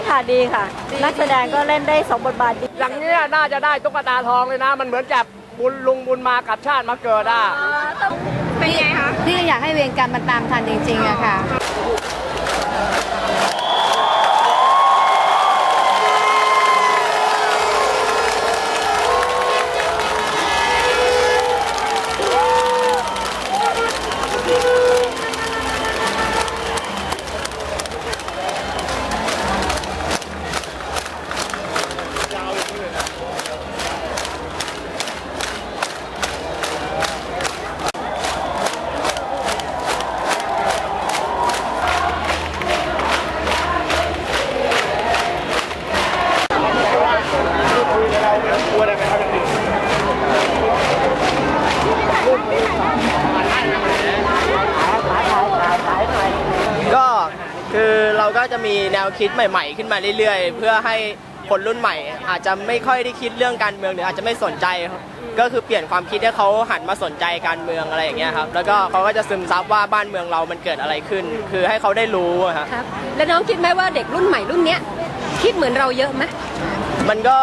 ดีค่ะดีค่ะ นักแสดงก็เล่นได้สมบทบาทดีอย่างเนี้ยน่าจะได้ตุ๊กตาทองเลยนะ มันเหมือนจับบุญลุงบุญมากับชาติมาเกิดอะ เป็นไงคะ พี่อยากให้เวรกรรมมันตามทันจริงๆอะค่ะ มีแนวคิดใหม่ ๆ ขึ้นมาเรื่อย ๆ เพื่อให้คนรุ่นใหม่ อาจจะไม่ค่อยได้คิดเรื่องการเมืองหรืออาจจะไม่สนใจครับก็คือเปลี่ยนความคิดให้เขาหันมาสนใจการเมืองอะไรอย่างเงี้ยครับแล้วก็เขาก็จะซึมซับว่าบ้านเมืองเรามันเกิดอะไรขึ้น คือให้เขาได้รู้อะครับครับแล้วน้องคิดไหมว่าเด็กรุ่นใหม่รุ่นเนี้ยคิดเหมือนเราเยอะไหมมันก็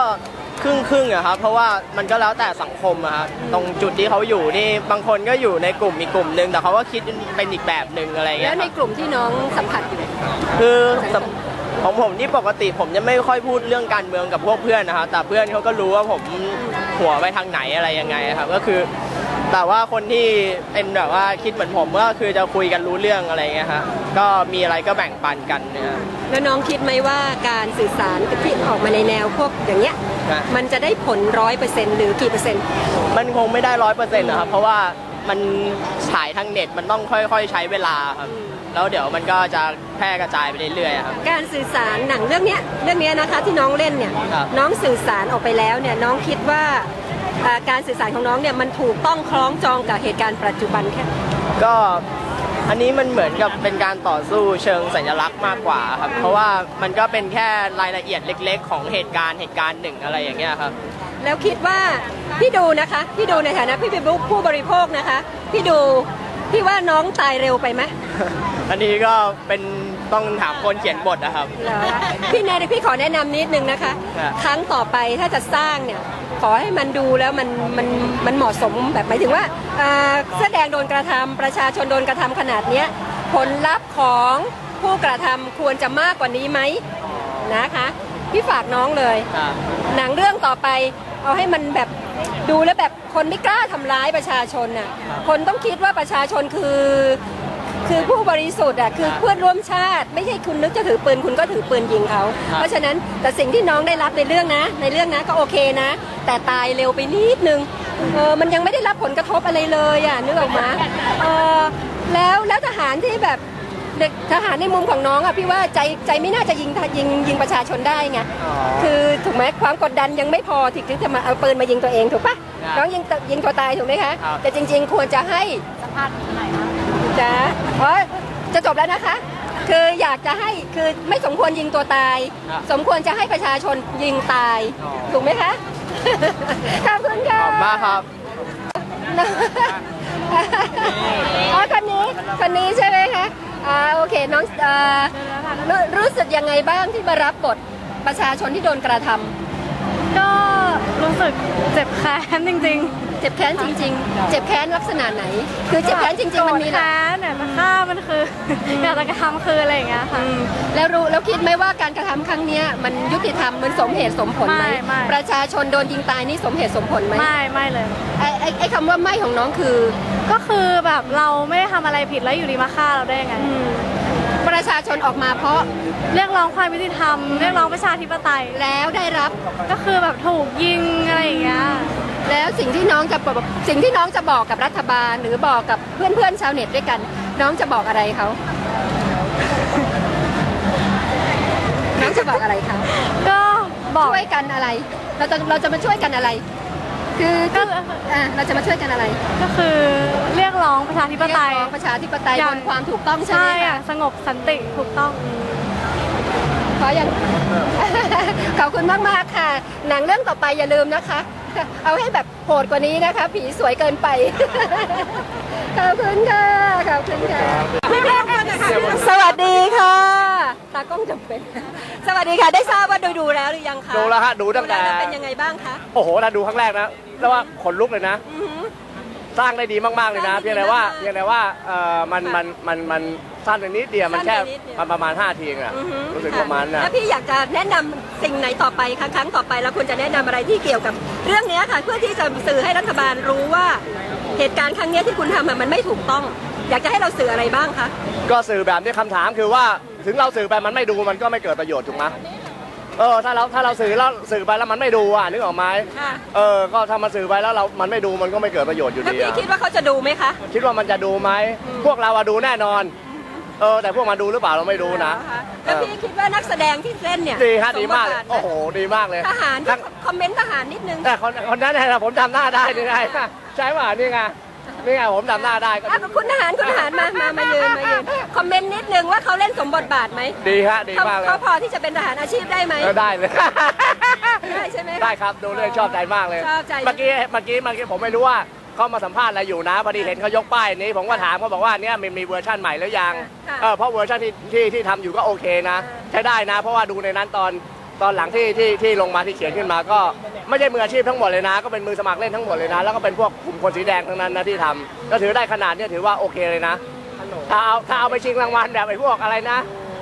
ครึ่งครึ่งๆอะครับเพราะว่ามันก็แล้วแต่สังคมอะครับตรงจุดที่เขาอยู่นี่บางคนก็อยู่ในกลุ่มอีกกลุ่มหนึ่งแต่เขาก็คิดเป็นอีกแบบหนึ่งอะไรอย่างแล้เงี้วยคในรับกลุ่มที่น้องสัมผัสอยู่คือสำของผมที่ปกติผมจะไม่ค่อยพูดเรื่องการเมืองกับพวกเพื่อนนะครับแต่เพื่อนเขาก็รู้ว่าผมหัวไปทางไหนอะไรยังไงครับก็คือ แต่ว่าคนที่เป็นแบบว่าคิดเหมือนผมก็คือจะคุยกันรู้เรื่องอะไรเงี้ยครับก็มีอะไรก็แบ่งปันกันเนะครับแล้วน้องคิดไหมว่าการสื่อสารที่ออกมาในแนวพวกอย่างเงี้ย ฮะ มันจะได้ผลร้อยเปอร์เซ็นต์หรือกี่เปอร์เซ็นต์ มันคงไม่ได้ร้อยเปอร์เซ็นต์นะครับเพราะว่ามันฉายทางเน็ตมันต้องค่อยๆใช้เวลาครับ แล้วเดี๋ยวมันก็จะแพร่กระจายไปเรื่อยๆครับ การสื่อสารหนังเรื่องเนี้ยเรื่องเนี้ยนะคะที่น้องเล่นเนี่ย ครับ น้องสื่อสารออกไปแล้วเนี่ยน้องคิดว่าอ่า การสื่อสารของน้องเนี่ยมันถูกต้องคล้องจองกับเหตุการณ์ปัจจุบันแค่ก็อันนี้มันเหมือนกับเป็นการต่อสู้เชิงสัญลักษณ์มากกว่าครับ เพราะว่ามันก็เป็นแค่รายละเอียดเล็ก ๆ ของเหตุการณ์เหตุการณ์หนึ่งอะไรอย่างเงี้ยครับ แล้วคิดว่าพี่ดูนะคะพี่ดูในฐานะพี่เป็นผู้บริโภคนะคะ พี่ดูพี่ว่าน้องตายเร็วไปไหมอันนี้ก็เป็นต้องถามคนเขียนบทนะครับเหรอพี่แนนพี่ขอแนะนำนิดนึงนะคะครับครั้งต่อไปถ้าจะสร้างเนี่ย ขอให้มันดูแล้วมันมันมันเหมาะสมแบบหมายถึงว่าอ่าแสอแดงโดนกระทำประชาชนโดนกระทำขนาดเนี้ยผลลัพธ์ของผู้กระทำควรจะมากกว่านี้ไหมนะคะพี่ฝากน้องเลยครับหนังเรื่องต่อไปเอาให้มันแบบดูแล้วแบบคนไม่กล้าทำร้ายประชาชนน่ะคนต้องคิดว่าประชาชนคือ คือผู้บริสุทธิ์อะคือเพื่อนร่วมชาติ ไม่ใช่คุณนึกจะถือปืนคุณก็ถือปืนยิงเขา เพราะฉะนั้นแต่สิ่งที่น้องได้รับในเรื่องนะ ในเรื่องนะก็โอเคนะ แต่ตายเร็วไปนิดนึงเออมันยังไม่ได้รับผลกระทบอะไรเลยอะนึกออกมาเออแล้วแล้วทหารที่แบบเด็กทหารในมุมของน้องอะพี่ว่าใจใจไม่น่าจะยิงยิงยิงประชาชนได้ไงอ๋อคือถูกไหมความกดดันยังไม่พอที่จะมาเอาปืนมายิงตัวเองถูกปะครับน้องยิงยิงตัวตายถูกไหมคะครับแต่จริง ๆ ควรจะให้สัมภาษณ์ หน่อยนะจ้าอ๋อจะจบแล้วนะคะ คืออยากจะให้คือไม่สมควรยิงตัวตายครับสมควรจะให้ประชาชนยิงตายอ๋อถูกไหมคะ ขอบคุณค่ะขอบคุณมากครับ อ๋อคนนี้คนนี้ใช่ไหมคะอ่าโอเคน้องเอ่อรู้รู้สึกยังไงบ้างที่มารับบทประชาชนที่โดนกระทำก็รู้สึกเจ็บแค้นจริง เจ็บแค้นจริง ๆ เจ็บแค้นลักษณะไหน คือๆเจ็บแค้นจริง ๆ มันมีหลายแค้นเนี่ยจะฆ่ามันคืออยากจะกระทำคืออะไรอย่างเงี้ยค่ะ แล้วรู้แล้วคิดไหมว่าการกระทำครั้งเนี้ยมันยุติธรรมมันสมเหตุสมผลไหมไม่ไม่ ประชาชนโดนยิงตายนี่สมเหตุสมผลไหมไม่ไม่เลย ไอ้ไอ้ไอ้คำว่าไม่ของน้องคือ ก็คือแบบเราไม่ได้ทำอะไรผิดแล้วอยู่ดีมาฆ่าเราได้ยังไง ประชาชนออกมาเพราะเรียกร้องความยุติธรรมเรียกร้องประชาธิปไตย แล้วได้รับ ก็คือแบบถูกยิงอะไรอย่างเงี้ย แล้วสิ่งที่น้องจะบอกสิ่งที่น้องจะบอกกับรัฐบาล หรือบอกกับเพื่อนๆชาวเน็ตด้วยกัน น้องจะบอกอะไรเขาน้องจะบอกอะไรเขาก็บอกช่วยกันอะไร เราจะเราจะมาช่วยกันอะไร คือก็อะเราจะมาช่วยกันอะไรก็คือเรียกร้องประชาธิปไตยเรียกร้องประชาธิปไตยอย่างบนความถูกต้องใช่ใช่ไหมอะคะสงบสันติถูกต้อง ขออย่าง ขอบคุณมากมาก ๆ ค่ะ หนังเรื่องต่อไปอย่าลืมนะคะ เอาให้แบบโหดกว่านี้นะคะ ผีสวยเกินไป ขอบคุณค่ะ ขอบคุณค่ะ สวัสดีค่ะ ตากล้องจำเป็น สวัสดีค่ะ ได้ทราบว่าดูดูแล้วหรือยังคะดูแล้วฮะดูตั้งแต่ล้วเป็นยังไงบ้างคะ โอ้โหถ้าดูครั้งแรกนะ แล้วว่าขนลุกเลยนะ อือหือ สร้างได้ดีมากๆเลยนะสร้างได้ดีเพียงแต่ว่ามากๆเพียงแต่ว่าเอ่อมันค่ะมันมันมันสั้นไปนิดเดียวมันสั้นแค่ไปนิดเดียว มันประมาณ5ทีเองอะอือหือรู้สึกค่ประมาณน่ะ แล้วพี่อยากจะแนะนำสิ่งไหนต่อไปคะครั้งต่อไปแล้วคุณจะแนะนำอะไรที่เกี่ยวกับเรื่องเนี้ยค่ะเพื่อที่จะสื่อให้รัฐบาลรู้ว่าเหตุการณ์ครั้งเนี้ยที่คุณทำอะมันไม่ถูกต้อง อยากจะให้เราสื่ออะไรบ้างคะ ก็สื่อแบบนี้คำถามคือว่าถึงเราสื่อไปมันไม่ดูมันก็ไม่เกิดประโยชน์ถูกไหม เออถ้าเราถ้าเราสื่อแล้วสื่อไปแล้วมันไม่ดูอะนึกออกไหมค่ะ เออก็ถ้ามันสื่อไปแล้วเรา มันไม่ดูมันก็ไม่เกิดประโยชน์อยู่แล้วดีพี่อะคิดว่าเขาจะดูไหมคะ คิดว่ามันจะดูไหมพวกเราอะดูแน่นอน เออ แต่พวกมันดูหรือเปล่าเราไม่ดูนะแล้วพี่คิดว่านักแสดงที่เล่นเนี่ยดีฮะดีมากสบทบทไหโอ้โหดีมากเลยทหารทั้งคอมเมนต์ทหารนิดนึง แต่คนคนนั้นเนี่ยผมจำหน้าได้นี่ไง ใช่ป่ะนี่ไง นี่ไงผมจำหน้าได้ก็อะคุณทหารคุณทหารมามามายืนมายืนคอมเมนต์นิดนึงว่าเขาเล่นสมบทบาทไหมดีฮะดีเขามากเลยเขาพอที่จะเป็นทหารอาชีพได้ไหมเออได้เลย ได้ใช่ไหม ได้ครับดูเรื่องชอบใจมากเลย ชอบใจ เมื่อกี้เมื่อกี้เมื่อกี้ผมไม่รู้ว่าเขามาสัมภาษณ์อะไรอยู่นะพอดีเห็นเขายกป้ายนี้ผมก็ถามเขาบอกว่าเนี่ยมีมีเวอร์ชันใหม่แล้วยังค่ะเออเพราะเวอร์ชันที่ที่ที่ทำอยู่ก็โอเคนะใช้ได้นะ เพราะว่าดูในนั้นตอนตอนหลังที่ที่ที่ลงมาที่เขียนขึ้นมาก็ ไม่ใช่มืออาชีพทั้งหมดเลยนะ ก็เป็นมือสมัครเล่นทั้งหมดเลยนะ แล้วก็เป็นพวกกลุ่มคนสีแดงทั้งนั้นนะที่ทำก็ถือได้ขนาดเนี้ยถือว่าโอเคเลยนะ ถ้าเอาถ้าเอาไปชิงรางวัลแบบไอ้พวกอะไรนะ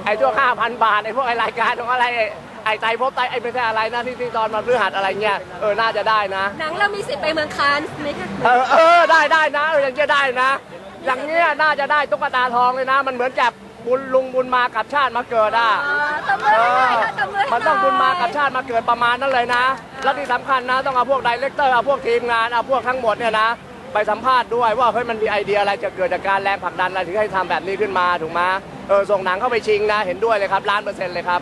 ไอ้พวกห้าพันบาท ไอ้พวกไอ้รายการของอะไร ไอ้ไอ้ไตรภพไตรไอ้ไม่ใช่อะไรนะที่ที่ตอนมาพฤหัสอะไรเงี้ยเออน่าจะได้นะ หนังเรามีสิทธิ์ไปเมืองคานส์ไหมคะเออเออได้ได้นะเอออย่างเงี้ยได้นะ อย่างเงี้ยน่าจะได้ตุ๊กตาทองเลยนะ มันเหมือนจับ บุญลุงบุญมากับชาติมาเกิดอะอ๋อตบมือเอให้หน่ออยค่ะตบมือให้หน่อย มันต้องบุญมากับชาติมาเกิดประมาณนั้นเลยนะ แล้วที่สำคัญนะต้องเอาพวกไดเรคเตอร์เอาพวกทีมงานเอาพวกทั้งหมดเนี่ยนะ ไปสัมภาษณ์ด้วยว่าเฮ้ยมันมีไอเดียอะไรจะเกิดจากการแรงผลักดันอะไรถึงให้ทำแบบนี้ขึ้นมาถูกไหมเออส่งหนังเข้าไปชิงนะเห็นด้วยเลยครับล้านเปอร์เซ็นต์เลยครับ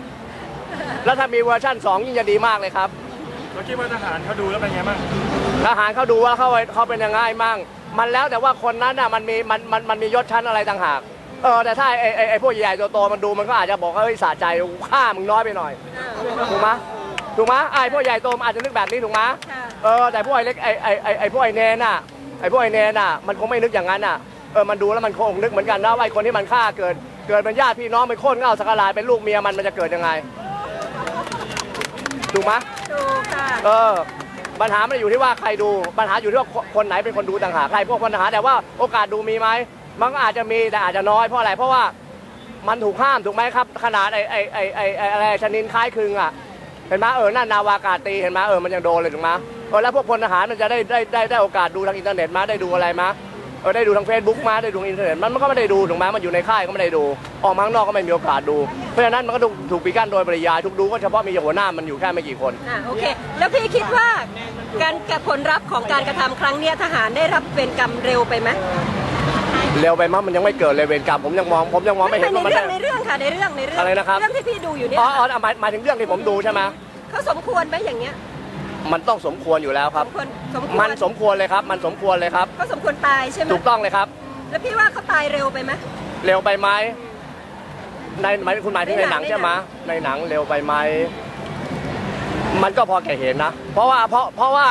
แล้วถ้ามีเวอร์ชั่น2ยิ่งจะดีมากเลยครับเราคิดว่าทหารเขาดูแล้วเป็นไงบ้างทหารเขาดูว่าเขาเขาเป็นยังไงมั่ง มันแล้วแต่ว่าคนนั้นน่ะมันมีมันมันมันมียศชั้นอะไรต่างหาก เออแต่ถ้าไอ้ไอ้ไอ้พวกใหญ่ๆโตๆมันดูมันก็อาจจะบอกว่าเฮ้ยสะใจกูฆ่ามึงน้อยไปหน่อย ถูกไหมถูกไหมไอ้พวกใหญ่โตมันอาจจะนึกแบบนี้ถูกไหมค่ะเออแต่พวกไอ้เล็กไอ้ไอ้ไอ้ไอ้พวกไอ้เนนน่ะไอ้พวกไอ้เนนน่ะมันคงไม่นึกอย่างนั้นน่ะเออมันดูแล้วมันคงนึกเหมือนกันนะว่าไอ้คนที่มันฆ่าเกิด เกิดเป็นญาติพี่น้องเป็นโคนเงาสักการายเป็นลูกเมียมันมันจะเกิดยังไงถูกไหมดูค่ะเออปัญหาไม่ได้อยู่ที่ว่าใครดู ปัญหาอยู่ที่ว่าคนไหนเป็นคนดูต่างหากใครพวกปัญหาแต่ว่าโอกาสดูมีไหม มันก็อาจจะมีแต่อาจจะน้อยเพราะอะไรเพราะว่ามันถูกห้ามถูกไหมครับ ขนาดไอ้ไอ้ไอ้ไอ้ไอ้อะไรชนินคล้ายคลึงอะเห็นไหมเออนั่นนาวากาตีเห็นไหมเออมันยังโดนเลยถูกไหมเออแล้วพวกพลทหารมันจะได้ได้ได้ได้โอกาสดูทางอินเทอร์เน็ตมาได้ดูอะไรมาเออได้ดูทางเฟซบุ๊กมาได้ดูอินเทอร์เน็ตมันมันก็ไม่ได้ดูถูกไหมมันอยู่ในค่ายก็ไม่ได้ดู ออกมาข้างนอกก็ไม่มีโอกาสดูเพราะฉะนั้นมันก็ถูกถูกปีกั้นโดยปริยายถูกดูก็เฉพาะมีหัวหน้ามันอยู่แค่ไม่กี่คน อะโอเค แล้วพี่คิดว่าการผลลัพธ์ของการกระทำครั้งเนี้ยทหารได้รับเวรกรรมเร็วไปไหม เร็วไปมั้งมันยังไม่เกิดเลยเวรกรรมผมยังมองผมยังมองไม่เห็นในว่ามันเรื่องได้ในเรื่องค่ะในเรื่องในเรื่องอะไรนะครับ เรื่องที่พี่ดูอยู่เนี่ยอ๋ออ๋อหมายหมายถึงเรื่องที่ผมดูใช่ไหมเขาสมควรไหมอย่างเงี้ยมันต้องสมควรอยู่แล้วคสรับ มควรสมควรมันสมควรเลยครับ มันสมควรเลยครับ เขาสมควรตายใช่ไหมถูกต้องเลยครับ แล้วพี่ว่าเขาตายเร็วไปไหม เร็วไปไหมในหมายคุณหมายถึงในในหหนันังง ใช่ไหมในหนังเร็วไปไหมมันก็พอแก่เห็นนะ เพราะว่าเพราะเพราะว่า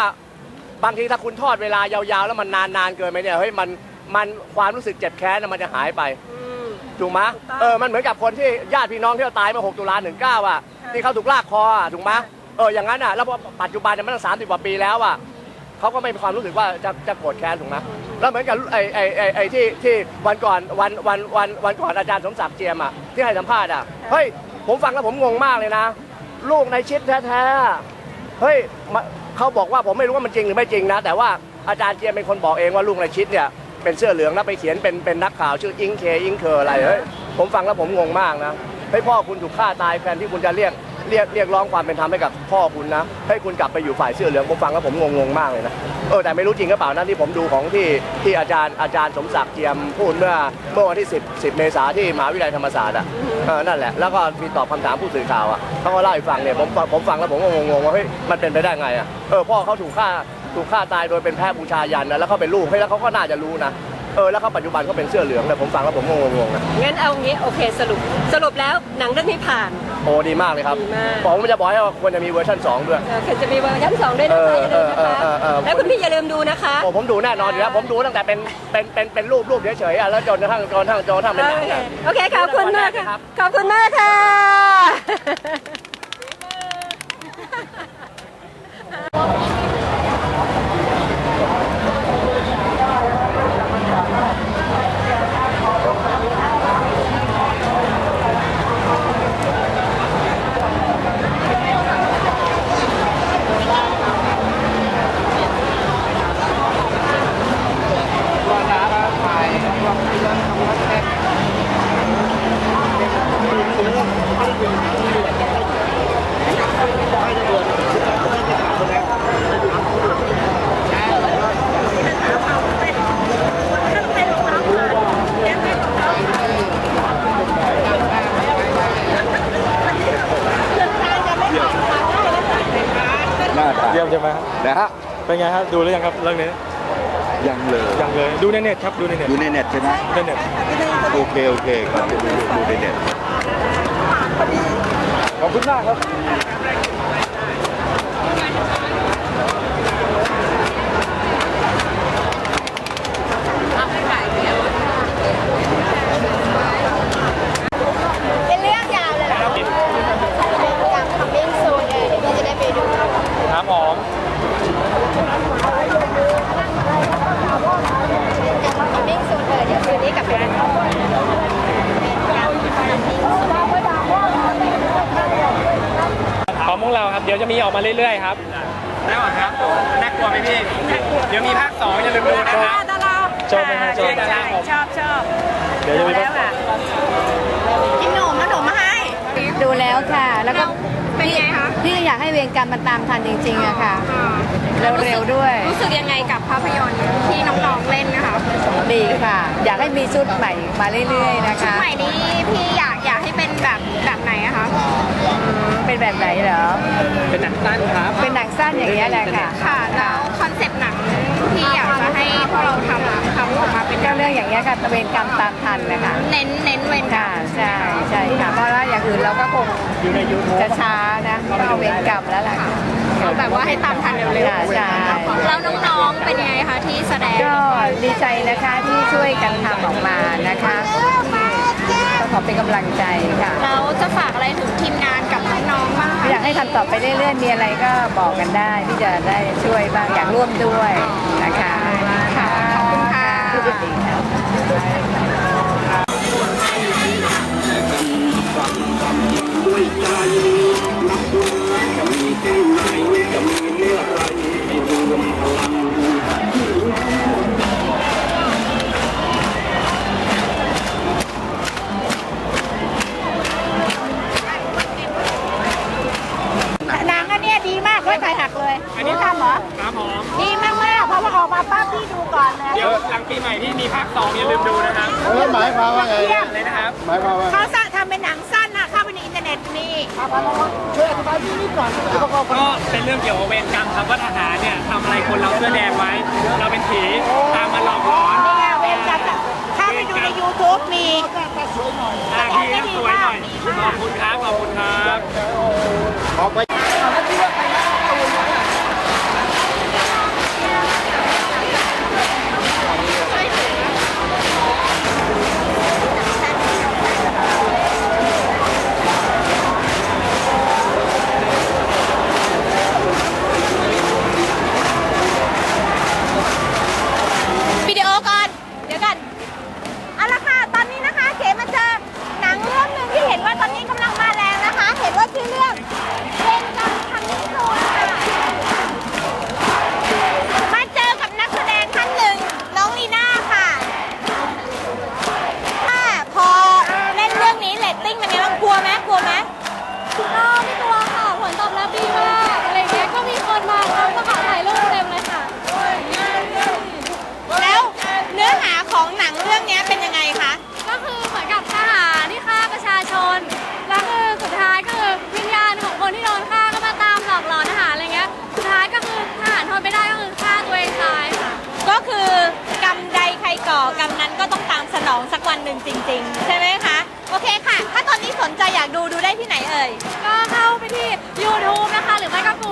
บางทีถ้าคุณทอดเวลายาวๆ แล้วมันนานๆเกินไปเนี่ยเฮ้ยมัน มันความรู้สึกเจ็บแค้นน่ะมันจะหายไป อืม ถูกไหมถูกต้องเออ มันเหมือนกับคนที่ญาติพี่น้องที่เราตายเมื่อ 6 ตุลา19อะที่เขาถูกลากคออะ ถูกไหมเออ อย่างนั้นอะ แล้วพอปัจจุบันเนี่ยมันตั้งสามสิบกว่าปีแล้วอะเขาก็ไม่มีความรู้สึกว่าจะจะโกรธแค้นถูกไหมแล้วเหมือนกับไอ้ไอ้ไอ้ไอ้ที่ที่วันก่อนวันวันวันวันก่อนอาจารย์สมศักดิ์เจียมอะ ที่ให้สัมภาษณ์อะเฮ้ย ผมฟังแล้วผมงงมากเลยนะ ลูกในชิดแท้ๆเฮ้ยมาเขาบอกว่าผมไม่รู้ว่ามันจริงหรือไม่จริงนะ แต่ว่าอาจารย์เจียมเป็นคนบอกเองว่าลูกในชิดเนี่ย เป็นเสื้อเหลืองนะไปเขียนเป็นเป็นนักข่าวชื่ออิงเคอิงเคออะไรเฮ้ยผมฟังแล้วผมงงมากนะเฮ้พ่อคุณถูกฆ่าตายแทนที่คุณจะเรียกเรียกเรียกร้องความเป็นธรรมให้กับพ่อคุณนะ ให้คุณกลับไปอยู่ฝ่ายเสื้อเหลืองผมฟังแล้วผมงงๆมากเลยนะเออแต่ไม่รู้จริงหรือเปล่านะที่ผมดูของที่ที่อาจารย์อาจารย์สมศักดิ์เจียมพูดเมื่อเมื่อวันที่ 10 10 เมษาที่มหาวิทยาลัยธรรมศาสตร์อะเออนั่นแหละแล้วก็มีตอบคำถามผู้สื่อข่าวอะเขาก็เล่าให้ฟังเนี่ยผมผมฟังแล้วผมก็งงๆว่าเฮ้ยมันเป็นไปได้ไงอะเออพ่อเขาถูกฆ่า ถูกฆ่าตายโดยเป็นแพทย์บูชายันนะแล้วเขาเป็นลูกเฮ้ยแล้วเขาก็น่าจะรู้นะเออแล้วเขาปัจจุบันเขาเป็นเสื้อเหลืองเลยผมฟังแล้วผมก็งงๆนะงั้นเอางี้โอเคสรุปสรุปแล้วหนังเรื่องนี้ผ่าน โอ้ดีมากเลยครับดีมาก ผมจะบอกให้ว่าควรจะมีเวอร์ชัน2ด้วย เออคือจะมีเวอร์ชันสองด้วยนะคะอย่าลืมนะคะเออเออเออเออแล้วคุณพี่อย่าลืมดูนะคะ โอ้ผมดูแน่นอนอยู่แล้วผมดูตั้งแต่เป็นเป็นเป็นเป็นรูปรูปเฉยๆอะแล้วจนกระทั่งจนกระทั่งจนกระทั่งเป็นหนังโอเคอะโอเคขอบคุณมากค่ะครับขอบคุณมากค่ะ เยี่ยมใช่ไหมฮะ นะฮะ เป็นไงครับดูหรือยังครับเรื่องนี้ยังเลยยังเลยดูในเน็ตครับดูในเน็ตดูในเน็ตใช่ไหมในเน็ตโอเคโอเคครับดูดูในเน็ตขอบคุณมากครับเป็นเรื่องยาวเลยเหรอกับคัมมิ่งซูนเลยเดี๋ยวพี่จะได้ไปดู ครับผม กับคัมมิ่งซูนเลยเดี๋ยวคืนนี้กลับไปดู ของพวกเราครับเดี๋ยวจะ มีออกมาเรื่อยๆครับ ได้หมดครับน่ากลัวไหมพี่ เดี๋ยวมีภาคสองอย่าลืมดูนะครับชอบไหมครับชอบใช่ชอบชอบเดี๋ยวจะมีภาคสอง กินหนมขนมมาให้ ดูแล้วค่ะ แล้วก็เป็นไงคะพี่อยากให้เวรกรรมมันตามทันจริงๆอะค่ะ เร็วๆด้วย รู้สึกยังไงกับภาพยนตร์ที่น้องๆเล่นนะคะดีค่ะ อยากให้มีชุดใหม่มาเรื่อยๆนะคะ ใหม่นี้พี่อยากอยากให้เป็นแบบแบบไหนอะคะ เป็นแบบไหนเหรอ เป็นหนังสั้นครับ เป็นหนังสั้นอย่างเงี้ยแหละค่ะค่ะแล้วคอนเซปต์หนังที่อยากจะให้พวกเราทำทำออกมาเป็นก็เรื่องอย่างเงี้ยค่ะเวรกรรมตามทันนะคะเน้นเน้นเว้นค่ะใช่ใช่ค่ะเพราะว่าอย่างอื่นเราก็คงอยู่ใน YouTube จะช้านะต้องเอาเวรกรรมแล้วล่ะค่ะเอาแบบว่าให้ตามทันเร็วค่ะใช่ๆแล้วน้องๆเป็นยังไงคะที่แสดงก็ดีใจนะคะที่ช่วยกันทำออกมานะคะก็ขอเป็นกำลังใจค่ะ แล้วจะฝากอะไรถึงทีมงานกับ น้องๆบ้างคะอยากให้ทำต่อไปเรื่อยๆ มีอะไรก็บอกกันได้ที่จะได้ช่วยบ้างอยากร่วมด้วยนะคะค่ะขอบคุณค่ะหนั หมายความว่าเขาสร้างทำเป็นหนังสั้นนะเข้าไปในอินเทอร์เน็ตมีก็เป็นเรื่องเกี่ยวกับเวรกรรมครับว่าทหารเนี่ยทำอะไรคนเราเสื้อแดงไว้ เราเป็นผีตามมาหลอกหลอนนี่ไงเว็บจัดอะเข้าไปดูใน YouTube มีอะพี่ครับสวยหน่อยขอบคุณครับขอบคุณครับ ที่ไหนเอ่ย ก็เข้าไปที่ YouTube นะคะ หรือไม่ก็ Google